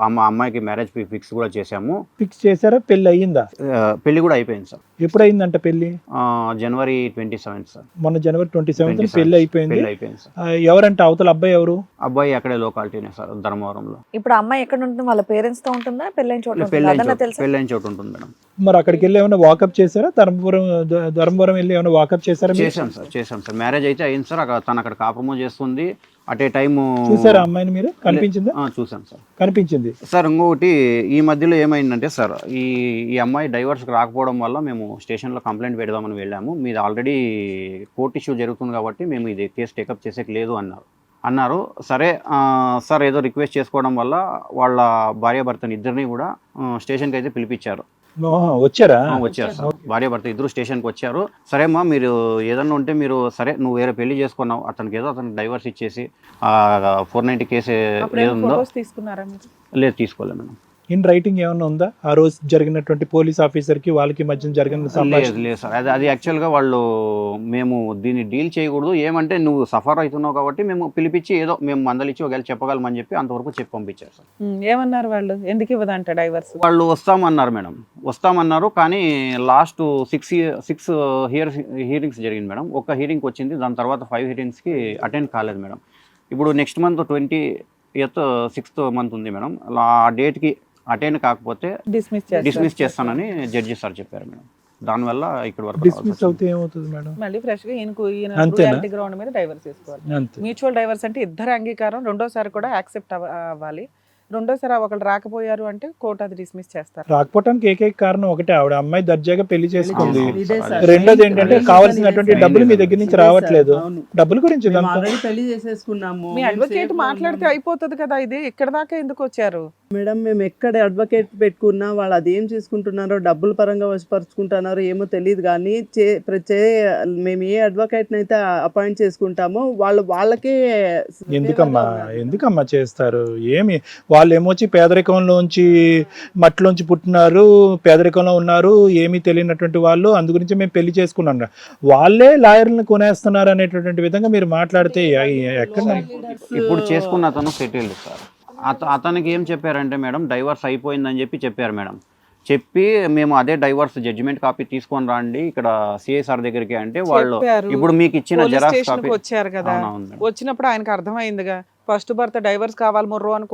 అమ్మ అమ్మాయికి marriage fix కూడా చేశాము. ఫిక్స్ చేశారా? పెళ్ళి అయ్యిందా? పెళ్ళి కూడా అయిపోయింది సార్. ఎప్పుడైందంట పెళ్ళి ఆ, జనవరి ట్వంటీ సెవెంత్ సార్. మొన్న జనవరి ట్వంటీ సెవెంత్ 27th పెళ్ళి అయిపోయింది. పెళ్ళి అయిపోయింది సార్. ఎవరంటే? అవతల అబ్బాయి ఎవరు? అబ్బాయి అక్కడే లోకాలిటీనే సార్ ధర్మవరంలో. ఇప్పుడు అమ్మాయి ఎక్కడ ఉంటుంది? వాళ్ళ పేరెంట్స్తో ఉంటుందా? పెళ్ళైన చోట ఉంటుందా? పెళ్ళైన చోటు ఉంటుంది మేడం. మరి అక్కడికి వెళ్ళి ఏమైనా వాకప్ చేశారా? ధర్మపురం ధ- ధర్మవరం వెళ్ళి ఏమైనా వాకప్ చేశారా? చేశాం సార్ చేశాం సార్. మ్యారేజ్ అయితే అయింది సార్. అక్కడ తను అక్కడ కాపురము చేస్తుంది. అటే టైము చూసారా అమ్మాయిని మీరు? కనిపించిందా? చూసాం సార్. కనిపించింది. సార్ ఇంకొకటి ఈ మధ్యలో ఏమైందంటే సార్ ఈ ఈ అమ్మాయి డైవర్స్కి రాకపోవడం వల్ల మేము స్టేషన్లో కంప్లైంట్ పెడదామని వెళ్ళాము. మీది ఆల్రెడీ కోర్ట్ ఇష్యూ జరుగుతుంది కాబట్టి మేము ఇది కేసు టేకప్ చేసేకి లేదు అన్నారు. అన్నారు. సరే సార్ ఏదో రిక్వెస్ట్ చేసుకోవడం వల్ల వాళ్ళ భార్యాభర్తని ఇద్దరిని కూడా స్టేషన్కి అయితే పిలిపించారు. వచ్చారా? ఆ, వచ్చారు సార్. భార్యాభర్త ఇద్దరు స్టేషన్కి వచ్చారు. సరే అమ్మా మీరు ఏదన్నా ఉంటే మీరు సరే నువ్వు వేరే పెళ్ళి చేసుకున్నావు అతనికి ఏదో అతనికి డైవర్స్ ఇచ్చేసి ఫోర్ నైంటీ కేసు తీసుకున్నారా మీరు? లేదు తీసుకోలేదు మేడం. ఇన్ రైటింగ్ ఏమైనా ఉందా? ఆ రోజు జరిగినటువంటి పోలీస్ ఆఫీసర్కి వాళ్ళకి మధ్య జరిగిన సంభాషణ లేదు లేదు సార్. అది అది యాక్చువల్గా వాళ్ళు మేము దీన్ని డీల్ చేయకూడదు. ఏమంటే నువ్వు సఫర్ అవుతున్నావు కాబట్టి మేము పిలిపించి ఏదో మేము మందలిచ్చి ఒకవేళ చెప్పగలమని చెప్పి అంతవరకు చెప్పి పంపించారు సార్. ఏమన్నారు వాళ్ళు? ఎందుకు ఇవ్వదంట డైవర్స్? వాళ్ళు వస్తామన్నారు మేడం. వస్తామన్నారు కానీ last six six here hearings జరిగింది మేడం. ఒక హియరింగ్కి వచ్చింది. దాని తర్వాత ఫైవ్ హియరింగ్స్కి అటెండ్ కాలేదు మేడం. ఇప్పుడు next month twenty eighth sixth month ఉంది మేడం. ఆ డేట్కి అటెండ్ కాకపోతే డిస్మిస్ చేస్తారు. డిస్మిస్ చేస్తానని జడ్జి సార్ చెప్పారు మేడం. దానివల్ల ఇక్కడ వరకు డిస్మిస్ అవుతే ఏమవుతుంది మేడం? మళ్ళీ ఫ్రెష్గా ఈయనకు ఈయన royalty గ్రౌండ్ మీద డైవర్స్ చేసుకోవాలి. మ్యూచువల్ డైవర్స్ అంటే ఇద్దరు అంగీకారం రెండోసారి కూడా యాక్సెప్ట్ అవ్వాలి. రెండోసారి ఒకళ్ళు రాకపోయారు అంటే కోర్టు అది డిస్మిస్ చేస్తారు. రాకపోవటానికి ఏకైక కారణం ఒకటే ఆవిడ. అమ్మాయి దర్జాగా పెళ్ళి చేసుకుంది. రెండోది ఏంటంటే కావాల్సినటువంటి డబ్బులు మీ. దగ్గర నుంచి. రావట్లేదు. డబ్బుల గురించి పెళ్ళి చేసేసుకున్నాము. మీ అడ్వకేట్ మాట్లాడితే. అయిపోతుంది కదా ఇది ఇక్కడ దాకా ఎందుకు వచ్చారు? మేడం మేము ఎక్కడ అడ్వకేట్ పెట్టుకున్నా వాళ్ళు అదేం చేసుకుంటున్నారో డబ్బుల పరంగా వశపరుచుకుంటున్నారో ఏమో తెలియదు కానీ చే చే- మేము ఏ అడ్వకేట్ అయితే అపాయింట్ చేసుకుంటామో వాళ్ళు వాళ్ళకే ఎందుకమ్మా? ఎందుకమ్మా చేస్తారు? ఏమి? వాళ్ళు ఏమొచ్చి పేదరికంలోంచి మట్టిలోంచి పుట్టినారు పేదరికంలో ఉన్నారు ఏమీ తెలియనటువంటి వాళ్ళు అందు గురించి మేము పెళ్ళి చేసుకున్నాం వాళ్ళే లాయర్లను కొనేస్తున్నారు అనేటటువంటి విధంగా మీరు మాట్లాడితే ఎక్కడ ఇప్పుడు చేసుకున్న అతను సెటిల్డ్ సార్. అత అతనికి ఏం చెప్పారంటే మేడం డైవర్స్ అయిపోయిందని చెప్పి చెప్పారు మేడం చెప్పి మేము అదే డైవర్స్ జడ్జిమెంట్ కాపీ తీసుకొని రండి ఇక్కడ సిఐ సార్ దగ్గరికి అంటే వాళ్ళు. ఇప్పుడు మీకు ఇచ్చిన జెరాక్స్ కాపీ వచ్చారు కదా. వచ్చినప్పుడు ఆయనకు అర్థమైందిగా ఫస్ట్ భర్త డైవర్స్ కావాలి ముర్రు అని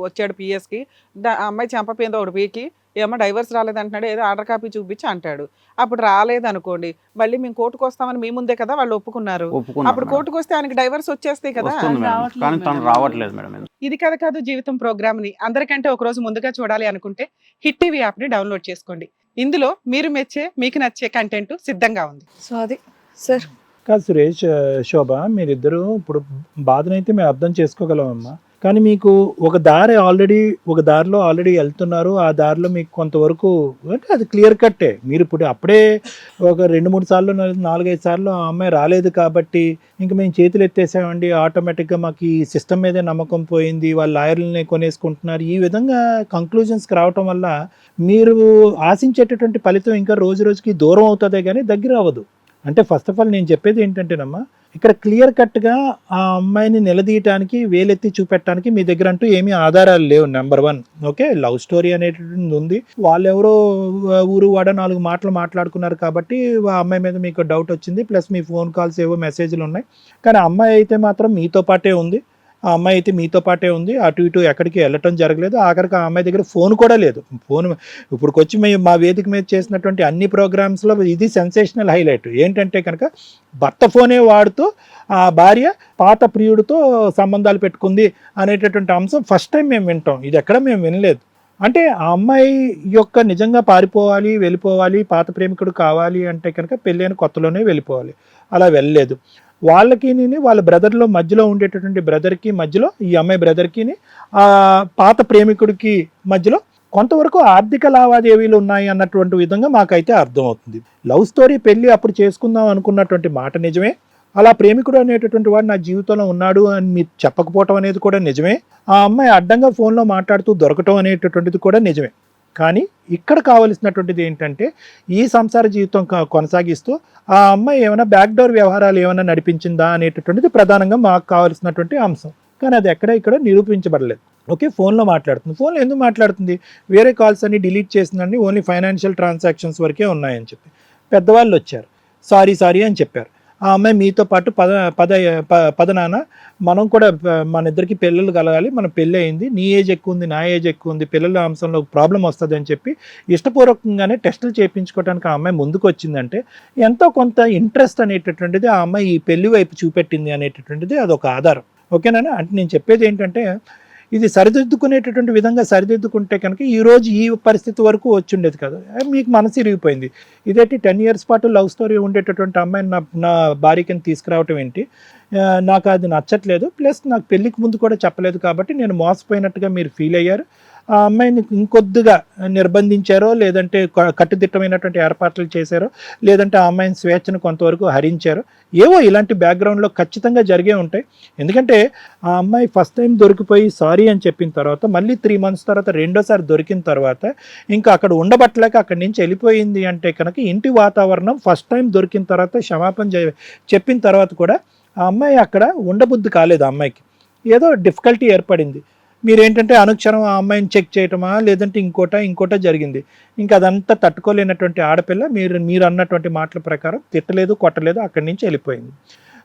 వచ్చాడు పిఎస్కి దా- ఆ అమ్మాయి చంపపోయింది ఒకటి పీకి ఏమో డైవర్స్ రాలేదంటున్నాడు ఏదో ఆర్డర్ కాపీ చూపించి అంటాడు. అప్పుడు రాలేదు అనుకోండి మళ్ళీ మేము కోర్టుకు వస్తామని మీ ముందే కదా వాళ్ళు ఒప్పుకున్నారు. అప్పుడు. కోర్టుకు వస్తే ఆయనకి డైవర్స్ వచ్చేస్తాయి కదా. రావట్లేదు కానీ తను మేడం. ఇది కథ కాదు జీవితం ప్రోగ్రామ్ని అందరికంటే ఒక రోజు ముందుగా చూడాలి అనుకుంటే హిట్ టీవీ యాప్ని డౌన్లోడ్ చేసుకోండి. ఇందులో మీరు మెచ్చే మీకు నచ్చే కంటెంట్ సిద్ధంగా ఉంది. సో అది సార్. కాదు సురేష్ శోభ మీరిద్దరూ ఇప్పుడు బాధనైతే మేము అర్థం చేసుకోగలమమ్మా. కానీ మీకు ఒక దారి ఆల్రెడీ ఒక దారిలో ఆల్రెడీ వెళ్తున్నారు ఆ దారిలో మీకు కొంతవరకు అంటే అది క్లియర్ కట్టే మీరు ఇప్పుడు అప్పుడే ఒక రెండు మూడు సార్లు నాలుగైదు సార్లు ఆ అమ్మాయి రాలేదు కాబట్టి ఇంక మేము చేతులు ఎత్తేసామండి. ఆటోమేటిక్గా మాకు ఈ సిస్టమ్ మీదే నమ్మకం పోయింది. వాళ్ళ లాయర్లని కొనేసుకుంటున్నారు. ఈ విధంగా కంక్లూజన్స్కి రావటం వల్ల మీరు ఆశించేటటువంటి ఫలితం ఇంకా రోజు రోజుకి దూరం అవుతుందే కానీ దగ్గర అవ్వదు. అంటే ఫస్ట్ ఆఫ్ ఆల్ నేను చెప్పేది ఏంటంటేనమ్మా ఇక్కడ క్లియర్ కట్గా ఆ అమ్మాయిని నిలదీయటానికి వేలెత్తి చూపెట్టడానికి మీ దగ్గర అంటూ ఏమీ ఆధారాలు లేవు number one okay love story అనేటువంటిది ఉంది. వాళ్ళెవరో ఊరు వాడ నాలుగు మాటలు మాట్లాడుకున్నారు కాబట్టి ఆ అమ్మాయి మీద మీకు డౌట్ వచ్చింది. ప్లస్ మీ ఫోన్ కాల్స్ ఏవో మెసేజ్లు ఉన్నాయి. కానీ అమ్మాయి అయితే మాత్రం మీతో పాటే ఉంది. ఆ అమ్మాయి అయితే మీతో పాటే ఉంది. అటు ఇటు ఎక్కడికి వెళ్ళటం జరగలేదు. ఆఖరికి ఆ అమ్మాయి దగ్గర ఫోన్ కూడా లేదు. ఫోన్ ఇప్పుడుకొచ్చి మేము మా వేదిక మీద చేసినటువంటి అన్ని ప్రోగ్రామ్స్లో ఇది సెన్సేషనల్ హైలైట్. ఏంటంటే కనుక భర్త ఫోనే వాడుతూ ఆ భార్య పాత ప్రియుడితో సంబంధాలు పెట్టుకుంది అనేటటువంటి అంశం ఫస్ట్ టైం మేము వింటాం. ఇది ఎక్కడ మేము వినలేదు. అంటే ఆ అమ్మాయి యొక్క నిజంగా పారిపోవాలి వెళ్ళిపోవాలి పాత ప్రేమికుడు కావాలి అంటే కనుక పెళ్ళైన కొత్తలోనే వెళ్ళిపోవాలి. అలా వెళ్ళలేదు. వాళ్ళకి వాళ్ళ బ్రదర్లో మధ్యలో ఉండేటటువంటి బ్రదర్కి మధ్యలో ఈ అమ్మాయి బ్రదర్కి ఆ పాత ప్రేమికుడికి మధ్యలో కొంతవరకు ఆర్థిక లావాదేవీలు ఉన్నాయి అన్నటువంటి విధంగా మాకైతే అర్థమవుతుంది. లవ్ స్టోరీ పెళ్ళి అప్పుడు చేసుకుందాం అనుకున్నటువంటి మాట నిజమే. అలా ప్రేమికుడు అనేటటువంటి వాడు నా జీవితంలో ఉన్నాడు అని మీరు చెప్పకపోవటం అనేది కూడా నిజమే. ఆ అమ్మాయి అడ్డంగా ఫోన్లో మాట్లాడుతూ దొరకటం అనేటటువంటిది కూడా నిజమే. కానీ ఇక్కడ కావలసినటువంటిది ఏంటంటే ఈ సంసార జీవితం కొనసాగిస్తూ ఆ అమ్మాయి ఏమైనా బ్యాక్డోర్ వ్యవహారాలు ఏమైనా నడిపించిందా అనేటటువంటిది ప్రధానంగా మాకు కావాల్సినటువంటి అంశం. కానీ అది ఎక్కడ ఇక్కడ నిరూపించబడలేదు. ఓకే ఫోన్లో మాట్లాడుతుంది. ఫోన్లో ఎందుకు మాట్లాడుతుంది? వేరే కాల్స్ అన్ని డిలీట్ చేసిందండి ఓన్లీ ఫైనాన్షియల్ ట్రాన్సాక్షన్స్ వరకే ఉన్నాయని చెప్పి. పెద్దవాళ్ళు వచ్చారు. సారీ సారీ అని చెప్పారు. ఆ అమ్మాయి మీతో పాటు పద పద ప- పద నాన్న మనం కూడా మన ఇద్దరికి పిల్లలు కలగాలి. మన పెళ్ళి అయింది. నీ ఏజ్ ఎక్కువ ఉంది నా ఏజ్ ఎక్కువ ఉంది పిల్లల అంశంలో ప్రాబ్లం వస్తుంది అని చెప్పి ఇష్టపూర్వకంగానే టెస్టులు చేయించుకోవడానికి ఆ అమ్మాయి ముందుకు వచ్చిందంటే ఎంతో కొంత ఇంట్రెస్ట్ అనేటటువంటిది ఆ అమ్మాయి ఈ పెళ్ళి వైపు చూపెట్టింది అనేటటువంటిది అదొక ఆధారం. ఓకేనా అంటే నేను చెప్పేది ఏంటంటే ఇది సరిదిద్దుకునేటటువంటి విధంగా సరిదిద్దుకుంటే కనుక ఈరోజు ఈ పరిస్థితి వరకు వచ్చి ఉండేది కాదు మీకు మనసు ఇరిగిపోయింది. ఇదేంటి టెన్ ఇయర్స్ పాటు లవ్ స్టోరీ ఉండేటటువంటి అమ్మాయిని నా నా భార్యకి తీసుకురావటం ఏంటి? నాకు అది నచ్చట్లేదు. ప్లస్ నాకు పెళ్ళికి ముందు కూడా చెప్పలేదు కాబట్టి నేను మోసపోయినట్టుగా మీరు ఫీల్ అయ్యారు. ఆ అమ్మాయిని ఇంకొద్దిగా నిర్బంధించారో లేదంటే కట్టుదిట్టమైనటువంటి ఏర్పాట్లు చేశారో లేదంటే ఆ అమ్మాయిని స్వేచ్ఛను కొంతవరకు హరించారో ఏవో ఇలాంటి బ్యాక్గ్రౌండ్లో ఖచ్చితంగా జరిగే ఉంటాయి. ఎందుకంటే ఆ అమ్మాయి ఫస్ట్ టైం దొరికిపోయి సారీ అని చెప్పిన తర్వాత మళ్ళీ త్రీ మంత్స్ తర్వాత రెండోసారి దొరికిన తర్వాత ఇంకా అక్కడ ఉండబట్టలేక అక్కడి నుంచి వెళ్ళిపోయింది అంటే కనుక ఇంటి వాతావరణం ఫస్ట్ టైం దొరికిన తర్వాత క్షమాపణ చెప్పిన తర్వాత కూడా ఆ అమ్మాయి అక్కడ ఉండబుద్ధి కాలేదు ఆ అమ్మాయికి. ఏదో డిఫికల్టీ ఏర్పడింది. మీరేంటంటే అనుక్షణం ఆ అమ్మాయిని చెక్ చేయటమా లేదంటే ఇంకోట ఇంకోట జరిగింది. ఇంకా అదంతా తట్టుకోలేనటువంటి ఆడపిల్ల మీరు మీరు అన్నటువంటి మాటల ప్రకారం తిట్టలేదు కొట్టలేదు అక్కడి నుంచి వెళ్ళిపోయింది.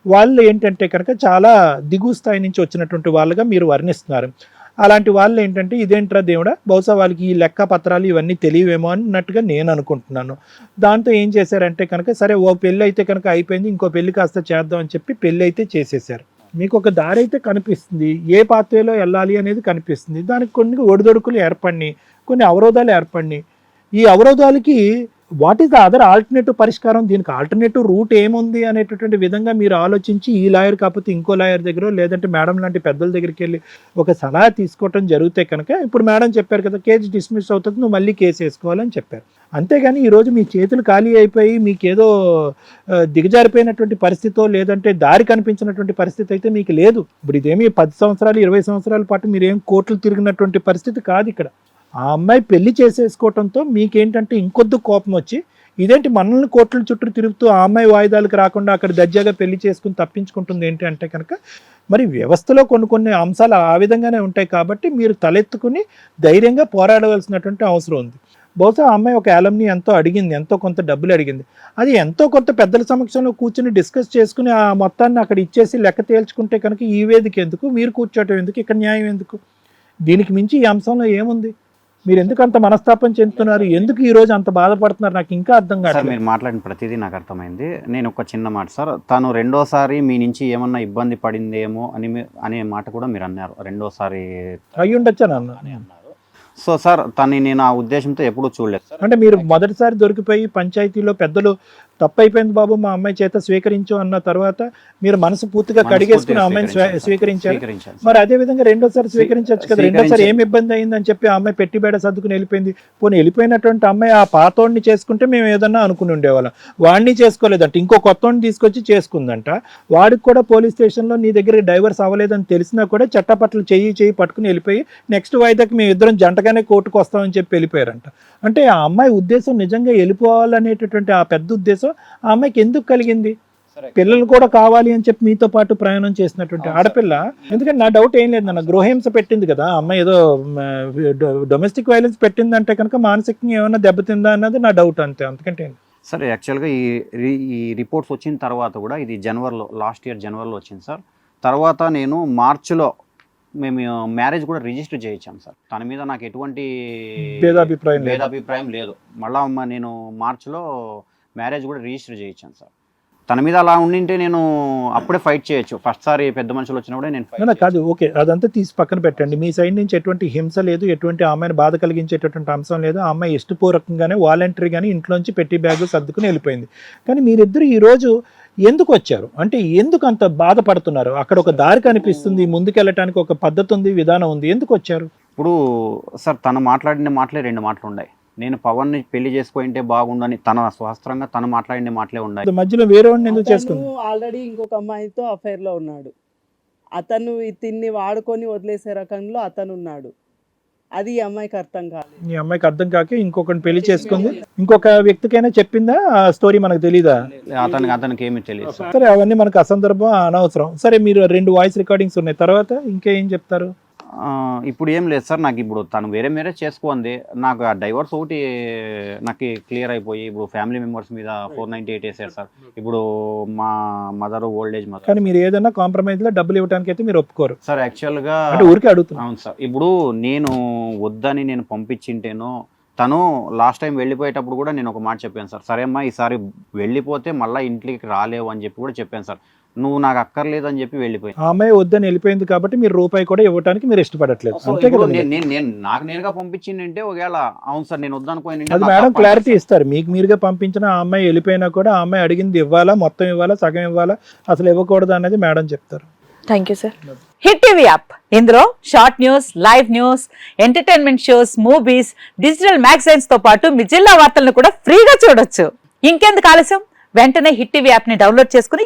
వాళ్ళు ఏంటంటే కనుక చాలా దిగు స్థాయి నుంచి వచ్చినటువంటి వాళ్ళుగా మీరు వర్ణిస్తున్నారు. అలాంటి వాళ్ళు ఏంటంటే ఇదేంట్రా దేవుడా బహుశా వాళ్ళకి ఈ లెక్క పత్రాలు ఇవన్నీ తెలియవేమో అన్నట్టుగా నేను అనుకుంటున్నాను. దాంతో ఏం చేశారంటే కనుక సరే ఓ పెళ్ళి అయితే కనుక అయిపోయింది ఇంకో పెళ్ళి కాస్త చేద్దాం అని చెప్పి పెళ్ళి అయితే చేసేసారు మీకు ఒక దారి అయితే కనిపిస్తుంది. ఏ పాత్రలో వెళ్ళాలి అనేది కనిపిస్తుంది. దానికి కొన్ని ఒడిదొడుకులు ఏర్పడినాయి. కొన్ని అవరోధాలు ఏర్పడినాయి. ఈ అవరోధాలకి what is the other alternative పరిష్కారం? దీనికి ఆల్టర్నేటివ్ రూట్ ఏముంది అనేటటువంటి విధంగా మీరు ఆలోచించి ఈ లాయర్ కాకపోతే ఇంకో లాయర్ దగ్గర లేదంటే మేడం లాంటి పెద్దల దగ్గరికి వెళ్ళి ఒక సలహా తీసుకోవటం జరిగితే కనుక ఇప్పుడు మేడం చెప్పారు కదా కేసు డిస్మిస్ అవుతుంది నువ్వు మళ్ళీ కేసు వేసుకోవాలని చెప్పారు. అంతేగాని ఈరోజు మీ చేతులు ఖాళీ అయిపోయి మీకేదో దిగజారిపోయినటువంటి పరిస్థితో లేదంటే దారి కనిపించినటువంటి పరిస్థితి అయితే మీకు లేదు. ఇప్పుడు ఇదేమి పది సంవత్సరాలు ఇరవై సంవత్సరాల పాటు మీరేం కోర్టులు తిరిగినటువంటి పరిస్థితి కాదు ఇక్కడ. ఆ అమ్మాయి పెళ్ళి చేసేసుకోవటంతో మీకేంటంటే ఇంకొద్దు కోపం వచ్చి ఇదేంటి మనల్ని కోట్ల చుట్టూ తిరుగుతూ ఆ అమ్మాయి వాయిదాలకు రాకుండా అక్కడ దర్జాగా పెళ్ళి చేసుకుని తప్పించుకుంటుంది ఏంటి అంటే కనుక మరి వ్యవస్థలో కొన్ని కొన్ని అంశాలు ఆ విధంగానే ఉంటాయి కాబట్టి మీరు తలెత్తుకుని ధైర్యంగా పోరాడవలసినటువంటి అవసరం ఉంది. బహుశా ఆ అమ్మాయి ఒక యాలమ్ని ఎంతో అడిగింది ఎంతో కొంత డబ్బులు అడిగింది. అది ఎంతో కొంత పెద్దల సమక్షంలో కూర్చుని డిస్కస్ చేసుకుని ఆ మొత్తాన్ని అక్కడ ఇచ్చేసి లెక్క తేల్చుకుంటే కనుక ఈ వేదిక ఎందుకు మీరు కూర్చోటం ఎందుకు ఇక్కడ న్యాయం ఎందుకు? దీనికి మించి ఈ అంశంలో ఏముంది? మీరు ఎందుకు అంత మనస్తాపం చెందుతున్నారు? ఎందుకు ఈ రోజు అంత బాధపడుతున్నారు? నాకు ఇంకా అర్థం సార్ కావట్లేదు. మీరు మాట్లాడిన ప్రతిదీ నాకు అర్థమైంది. నేను ఒక చిన్న మాట సార్. తను రెండోసారి మీ నుంచి ఏమన్నా ఇబ్బంది పడిందేమో అని అనే మాట కూడా మీరు అన్నారు. రెండోసారి అయ్యి ఉండొచ్చా అని అన్నారు. సో సార్ తను నేను ఆ ఉద్దేశంతో ఎప్పుడూ చూడలేదు సార్. అంటే మీరు మొదటిసారి దొరికిపోయి పంచాయతీలో పెద్దలు తప్పైపోయింది బాబు మా అమ్మాయి చేత స్వీకరించు అన్న తర్వాత మీరు మనసు పూర్తిగా కడిగేసుకుని అమ్మాయిని స్వీ- స్వీకరించారు. మరి అదే విధంగా రెండోసారి స్వీకరించవచ్చు కదా రెండోసారి ఏం ఇబ్బంది అయిందని చెప్పి ఆ అమ్మాయి పెట్టి బేడ సర్దుకుని వెళ్ళిపోయింది. పోనీ వెళ్ళిపోయినటువంటి అమ్మాయి ఆ పాతోడిని చేసుకుంటే మేము ఏదన్నా అనుకుని ఉండేవాళ్ళం. వాడిని చేసుకోలేదంట ఇంకో కొత్తోడిని తీసుకొచ్చి చేసుకుందంట. వాడికి కూడా పోలీస్ స్టేషన్లో నీ దగ్గర డైవర్స్ అవ్వలేదని తెలిసినా కూడా చట్టపట్లు చెయ్యి చెయ్యి పట్టుకుని వెళ్ళిపోయి నెక్స్ట్ వాయిదాకి మేము ఇద్దరం జంటగానే కోర్టుకు వస్తామని చెప్పి వెళ్ళిపోయారంట. అంటే ఆ అమ్మాయి ఉద్దేశం నిజంగా వెళ్ళిపోవాలనేటటువంటి ఆ పెద్ద ఉద్దేశం ఆ అమ్మాయికి ఎందుకు కలిగింది? పిల్లలు కూడా కావాలి అని చెప్పి మీతో పాటు ప్రయాణం చేసినటువంటి. ఆడపిల్ల. ఎందుకంటే నా డౌట్ ఏం లేదు నాన్న గృహహింస పెట్టింది కదా ఆ అమ్మాయి ఏదో డొమెస్టిక్ వైలెన్స్ పెట్టిందంటే కనుక మానసికంగా ఏమైనా దెబ్బతిందా అన్నది నా డౌట్ అంతే లేదు. సార్ యాక్చువల్గా ఈ ఈ రిపోర్ట్స్ వచ్చిన తర్వాత కూడా ఇది జనవరిలో లాస్ట్ ఇయర్ జనవరిలో వచ్చింది సార్. తర్వాత నేను మార్చిలో మేము మ్యారేజ్ కూడా రిజిస్టర్ చేయించాం సార్. తన మీద నాకు ఎటువంటి భేదాభిప్రాయం లేదు. భేదాభిప్రాయం లేదు. మళ్ళా నేను మార్చిలో మ్యారేజ్ కూడా రిజిస్టర్ చేయించాను సార్. తన మీద అలా ఉండింటే నేను అప్పుడే ఫైట్ చేయొచ్చు. ఫస్ట్ సారి పెద్ద మనుషులు వచ్చినప్పుడే నేను కాదు ఓకే అదంతా తీసి పక్కన పెట్టండి. మీ సైడ్ నుంచి ఎటువంటి హింస లేదు ఎటువంటి ఆమెను బాధ కలిగించేటటువంటి అంశం లేదు. ఆ అమ్మాయి ఇష్టపూర్వకంగానే వాలంటరీగానే ఇంట్లోంచి పెట్టి బ్యాగ్ సర్దుకుని వెళ్ళిపోయింది. కానీ మీరిద్దరు ఈ రోజు ఎందుకు వచ్చారు? అంటే ఎందుకు అంత బాధపడుతున్నారు? అక్కడ ఒక దారి కనిపిస్తుంది ముందుకెళ్ళటానికి ఒక పద్ధతి ఉంది విధానం ఉంది. ఎందుకు వచ్చారు? ఇప్పుడు సార్ తను మాట్లాడిన మాటలే రెండు మాటలు ఉన్నాయి. నేను పవన్ని పెళ్ళి చేసుకుంటే బాగుండని తన స్వస్త్రంగా తను మాట్లాడిన మాటలే ఉన్నాయి. మధ్యలో వేరే ఎందుకు చేసుకుంది? ఆల్రెడీ ఇంకొక అమ్మాయితో affair లో ఉన్నాడు. అతను తిన్ని వాడుకొని వదిలేసే రకంలో అతను ఉన్నాడు అది ఈ అమ్మాయికి అర్థం కాలేదు. ఈ అమ్మాయికి అర్థం కాక ఇంకొకరిని పెళ్ళి చేసుకుంది. ఇంకొక వ్యక్తికైనా చెప్పిందా? ఆ స్టోరీ మనకు తెలీదా? అతనికి అతనికి ఏమీ తెలియదు సార్. అవన్నీ మనకు అసందర్భం అనవసరం. సరే మీరు రెండు వాయిస్ రికార్డింగ్స్ ఉన్నాయి. తర్వాత ఇంకేం చెప్తారు? ఇప్పుడు ఏం లేదు సార్ నాకు ఇప్పుడు తను వేరే వేరే చేసుకోండి నాకు ఆ డైవర్స్ ఒకటి నాకు క్లియర్ అయిపోయి ఇప్పుడు ఫ్యామిలీ మెంబర్స్ మీద ఫోర్ నైంటీ ఎయిట్ వేసారు సార్. ఇప్పుడు మా మదర్ ఓల్డ్ ఏజ్ మదర్ కానీ మీరు ఏదైనా కాంప్రమైజ్లో డబ్బులు ఇవ్వడానికి అయితే మీరు ఒప్పుకోరు. సార్ యాక్చువల్గా అంటే ఊరికే అడుగుతున్నా. అవును సార్. ఇప్పుడు నేను వద్దని నేను పంపించింటేనో తను లాస్ట్ టైం వెళ్ళిపోయేటప్పుడు కూడా నేను ఒక మాట చెప్పాను సార్. సరే అమ్మా ఈసారి వెళ్ళిపోతే మళ్ళీ ఇంటికి రాలేవు అని చెప్పి కూడా చెప్పాను సార్. నువ్వు నాకు అక్కర్లేదు అని చెప్పి వెళ్ళిపోయి ఆ అమ్మాయి వద్దని వెళ్ళిపోయింది కాబట్టి మీరు రూపాయి కూడా ఇవ్వడానికి మీరు ఇష్టపడట్లేదు. అంతే కదా నేను నేను నేను నాకు నేనుగా పంపించిందంటే ఒకవేళ అవును సార్ నేను వద్దనుకోని అది మేడం క్లారిటీ ఇస్తారు. మీకు మీరుగా పంపించిన ఆ అమ్మాయి వెళ్ళిపోయినా కూడా ఆ అమ్మాయి అడిగింది ఇవ్వాలా మొత్తం ఇవ్వాలా సగం ఇవ్వాలా అసలు ఇవ్వకూడదు అనేది మేడం చెప్తారు. Thank you sir hit TV app ఇందులో short news live news entertainment shows movies digital మ్యాగజైన్స్తో పాటు మీ జిల్లా వార్తలను కూడా ఫ్రీగా చూడొచ్చు. ఇంకెందుకు ఆలస్యం? వెంటనే హిట్ టీవీ యాప్ని డౌన్లోడ్ చేసుకుని